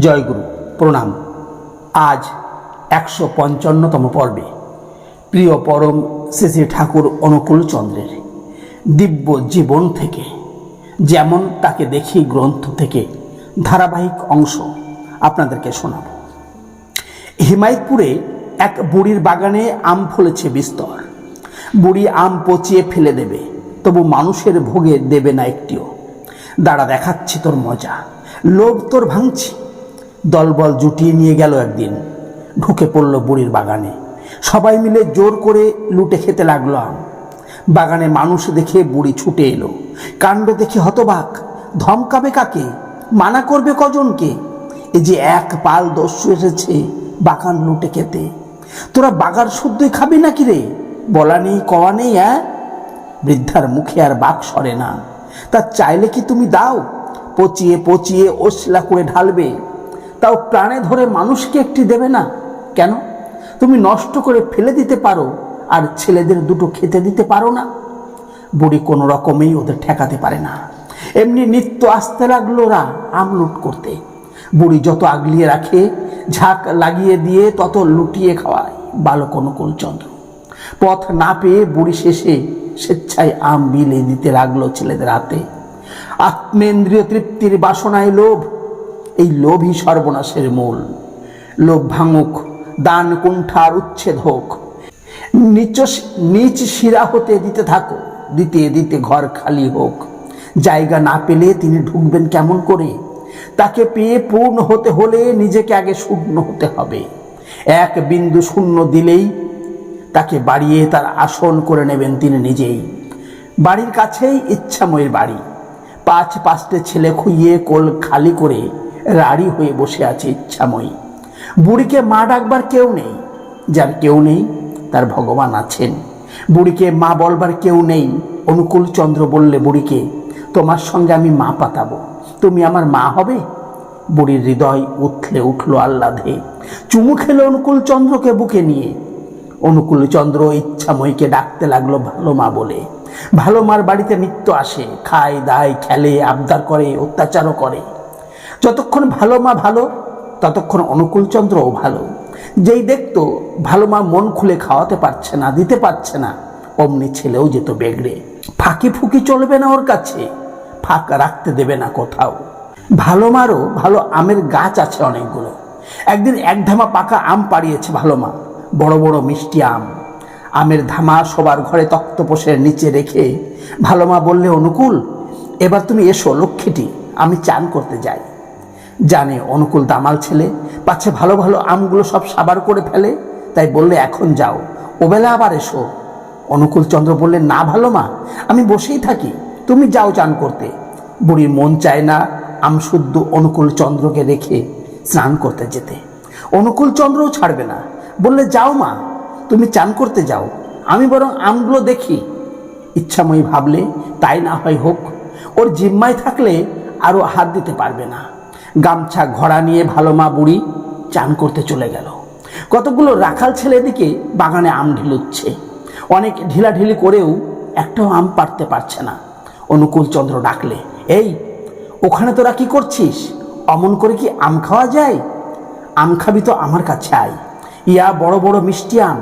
জয়গুরু, প্রণাম। আজ একশো পঞ্চান্নতম পর্বে। প্রিয় পরম শ্রী ঠাকুর অনুকূল চন্দ্রের দিব্য জীবন থেকে, যেমন তাকে দেখি গ্রন্থ থেকে ধারাবাহিক অংশ আপনাদেরকে শোনাব। হিমায়তপুরে এক বুড়ির বাগানে আম ফলেছে বিস্তর। বুড়ি আম পচিয়ে ফেলে দেবে, তবু মানুষের ভোগে দেবে না একটিও। দাঁড়া দেখাচ্ছি তোর মজা। লোভ তোর ভাঙছি দলবল জুটিয়ে নিয়ে গেল একদিন। ঢুকে পড়ল বুড়ির বাগানে। সবাই মিলে জোর করে লুটে খেতে লাগল আম। বাগানে মানুষ দেখে বুড়ি ছুটে এলো। কাণ্ড দেখে হতবাক, ধমকাবে কাকে? মানা করবে কজনকে? এই যে এক পাল দস্যু এসেছে বাগান লুটে খেতে। তোরা বাগান শুদ্ধই খাবি নাকি রে? বলা নেই, কওয়া নেই হ্যাঁ বৃদ্ধার মুখে আর বাক সরে না। তা চাইলে কি তুমি দাও? পচিয়ে পচিয়ে ওসলা করে ঢালবে। তাও প্রাণে ধরে মানুষকে একটি দেবে না? কেন? তুমি নষ্ট করে ফেলে দিতে পারো, আর ছেলেদের দুটো খেতে দিতে পারো না। বুড়ি কোনো রকমেই ওদের ঠেকাতে পারে না। এমনি নিত্য আসতে লাগল ওরা আম লুট করতে। বুড়ি যত আগলিয়ে রাখে, ঝাঁক লাগিয়ে দিয়ে তত লুটিয়ে খাওয়ায় বালক অনুকূল চন্দ্র পথ না পেয়ে বুড়ি শেষে স্বেচ্ছায় আম বিলে দিতে লাগল ছেলেদের হাতে। আত্মেন্দ্রীয় তৃপ্তির বাসনায় লোভ এই লোভই সর্বনাশের মূল। লোভ ভাঙুক, দান কুণ্ঠার উচ্ছেদ হোক। নিচ নিচ শিরা হতে দিতে থাকো, দিতে দিতে ঘর খালি হোক। জায়গা না পেলে তিনি ঢুকবেন কেমন করে? তাকে পেয়ে পূর্ণ হতে হলে নিজেকে আগে শূন্য হতে হবে। এক বিন্দু শূন্য দিলেই তাকে বাড়িয়ে তার আসন করে নেবেন তিনি নিজেই। বাড়ির কাছেই ইচ্ছাময়ের বাড়ি। পাঁচ পাঁচটে ছেলে খুইয়ে কোল খালি করে রাড়ি হয়ে বসে আছে ইচ্ছাময়ী। বুড়িকে মা ডাকবার কেউ নেই, যার কেউ নেই তার ভগবান আছেন। বুড়িকে মা বলবার কেউ নেই, অনুকূল চন্দ্র বললে বুড়িকে, তোমার সঙ্গে আমি মা পাতাবো। তুমি আমার মা হবে? বুড়ির হৃদয় উথলে উঠল আহ্লাদে। চুমু খেলো অনুকূল চন্দ্রকে বুকে নিয়ে। অনুকূল চন্দ্র ইচ্ছাময়ীকে ডাকতে লাগল ভালো মা বলে। ভালো মার বাড়িতে নিত্য আসে, খায়, দায়, খেলে, আবদার করে, অত্যাচারও করে। যতক্ষণ ভালো মা ভালো, ততক্ষণ অনুকূলচন্দ্রও ভালো। যেই দেখতো ভালো মা মন খুলে খাওয়াতে পারছে না, দিতে পারছে না, অমনি ছেলেও যেত বেগড়ে। ফাঁকি ফুকি চলবে না ওর কাছে, ফাঁক রাখতে দেবে না কোথাও। ভালো মারও ভালো আমের গাছ আছে অনেকগুলো। একদিন এক ধামা পাকা আম পাড়িয়েছে ভালো মা, বড় বড় মিষ্টি আম। আমের ধামা সবার ঘরে তক্তপোষের নিচে রেখে ভালো মা বললে, অনুকূল, এবার তুমি এসো লক্ষ্মীটি, আমি চান করতে যাই। জানে, অনুকূল দামাল ছেলে পাচ্ছে ভালো ভালো আমগুলো সব সাবার করে ফেলে, তাই বললে, এখন যাও, ওবেলা আবার এসো। অনুকূল চন্দ্র বললে, না ভালো মা, আমি বসেই থাকি, তুমি যাও চান করতে। বুড়ির মন চায় না আমশুদ্ধ অনুকূল চন্দ্রকে রেখে স্নান করতে যেতে। অনুকূল চন্দ্রও ছাড়বে না, বললে, যাও মা, তুমি চান করতে যাও, আমি বরং আমগুলো দেখি। ইচ্ছাময়ী ভাবলে, তাই না হয় হোক, ওর জিম্মায় থাকলে আরও হাত দিতে পারবে না। গামছা ঘোড়া নিয়ে ভালো মা বুড়ি চান করতে চলে গেল। কতগুলো রাখাল ছেলে দিকে বাগানে আম ঢিলুচ্ছে। অনেক ঢিলাঢিলি করেও একটাও আম পারতে পারছে না। অনুকূল চন্দ্র ডাকলে, এই, ওখানে তোরা কি করছিস? অমন করে কি আম খাওয়া যায়? আম খাবি তো আমার কাছে আয়। ইয়া বড় বড় মিষ্টি আম।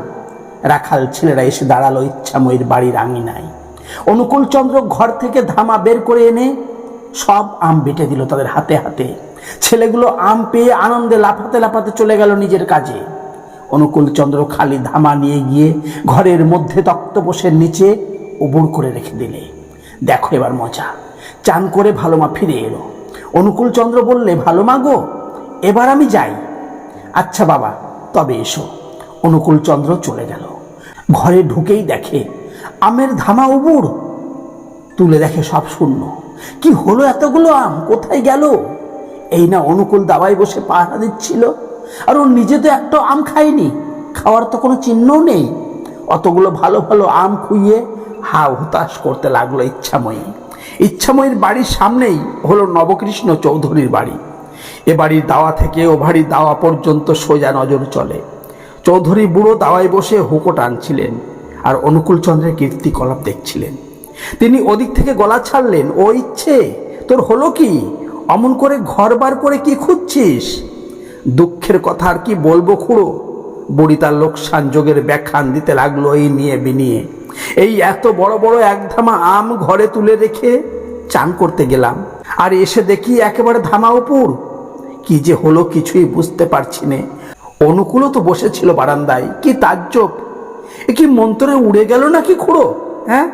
রাখাল ছেলেরা এসে দাঁড়াল ইচ্ছাময়ীর বাড়ির আঙিনায়। অনুকূল চন্দ্র ঘর থেকে ধামা বের করে এনে সব আম বেটে দিল তাদের হাতে হাতে। ছেলেগুলো আম পেয়ে আনন্দে লাফাতে লাফাতে চলে গেল নিজের কাজে। অনুকূল চন্দ্র খালি ধামা নিয়ে গিয়ে ঘরের মধ্যে তক্তপোষের নিচে উবুড় করে রেখে দিলে। দেখো এবার মজা। চান করে ভালো মা ফিরে এলো। অনুকূল চন্দ্র বললে, ভালো মা গো, এবার আমি যাই। আচ্ছা বাবা, তবে এসো। অনুকূল চন্দ্র চলে গেল। ঘরে ঢুকেই দেখে আমের ধামা উবুড় তুলে দেখে সব শূন্য। কি হলো এতগুলো আম? কোথায় গেল? এই না অনুকূল দাবায় বসে পাহারা দিচ্ছিল। আর ও নিজে তো একটা আম খায়নি। খাওয়ার তো কোনো চিহ্নও নেই। অতগুলো ভালো ভালো আম খুইয়ে হা হুতাশ করতে লাগল ইচ্ছাময়ী। ইচ্ছাময়ীর বাড়ির সামনেই হলো নবকৃষ্ণ চৌধুরীর বাড়ি। এ বাড়ির দাওয়া থেকে ও বাড়ির দাওয়া পর্যন্ত সোজা নজর চলে। চৌধুরী বুড়ো দাওয়ায় বসে হুকো টানছিলেন আর অনুকূল চন্দ্রের কীর্তিকলাপ দেখছিলেন। তিনি ওদিক থেকে গলা ছাড়লেন, ও ইচ্ছে, তোর হলো কি? অমন করে ঘর বার করে কি খুঁজছিস? দুঃখের কথা আর কি বলব খুঁড়ো? বুড়ি তার লোক সংযোগের ব্যাখ্যান দিতে লাগল এই নিয়ে বিনিয়ে। এই এত বড় বড় এক ধামা আম ঘরে তুলে রেখে চান করতে গেলাম। আর এসে দেখি একেবারে ধামা উপর। কি যে হলো কিছুই বুঝতে পারছি নে। অনুকূলও তো বসেছিল বারান্দায়। কি তাজ্জব। এ কি মন্ত্রে উড়ে গেল নাকি খুঁড়ো? হ্যাঁ?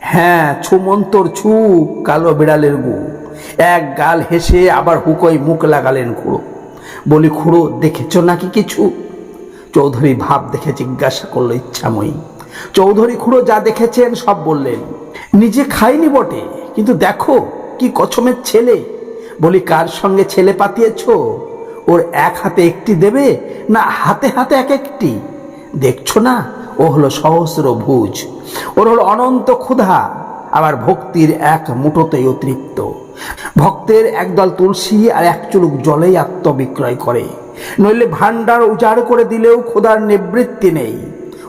হ্যাঁ ছু মন্তর ছু, কালো বিড়ালের গু। এক গাল হেসে আবার হুকোই মুখ লাগালেন খুঁড়ো। বলি, খুঁড়ো, দেখেছ নাকি কিছু? চৌধুরী ভাব দেখে জিজ্ঞাসা করল, ইচ্ছাময়ী। চৌধুরী খুঁড়ো যা দেখেছেন সব বললেন, নিজে খাইনি বটে, কিন্তু দেখো কি কছমের ছেলে। বলি, কার সঙ্গে ছেলে পাতিয়েছ? ওর এক হাতে একটি দেবে না হাতে হাতে এক একটি? দেখছ না, ও হলো সহস্র ভুজ। ওর হলো অনন্ত ক্ষুধা আবার ভক্তির এক মুঠোতেই অতৃপ্ত। ভক্তের একদল তুলসী আর এক চুলুক জলেই আত্মবিক্রয় করে। নইলে ভাণ্ডার উজাড় করে দিলেও ক্ষুধার নিবৃত্তি নেই।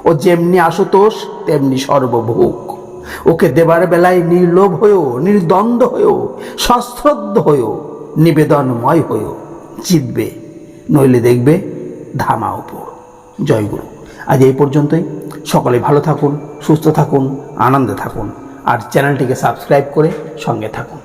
ও যেমনি আশুতোষ, তেমনি সর্বভোগ। ওকে দেবার বেলায় নির্লোভ হয়েও, নির্দ্বন্দ্ব হয়েও, সশ্রদ্ধ হয়েও, নিবেদনময় হয়েও জিতবে। নইলে দেখবে ধামা উপর জয়গুরু আজ এই পর্যন্তই। সকলে ভালো থাকুন, সুস্থ থাকুন, আনন্দে থাকুন। আর চ্যানেলটিকে সাবস্ক্রাইব করে সঙ্গে থাকুন।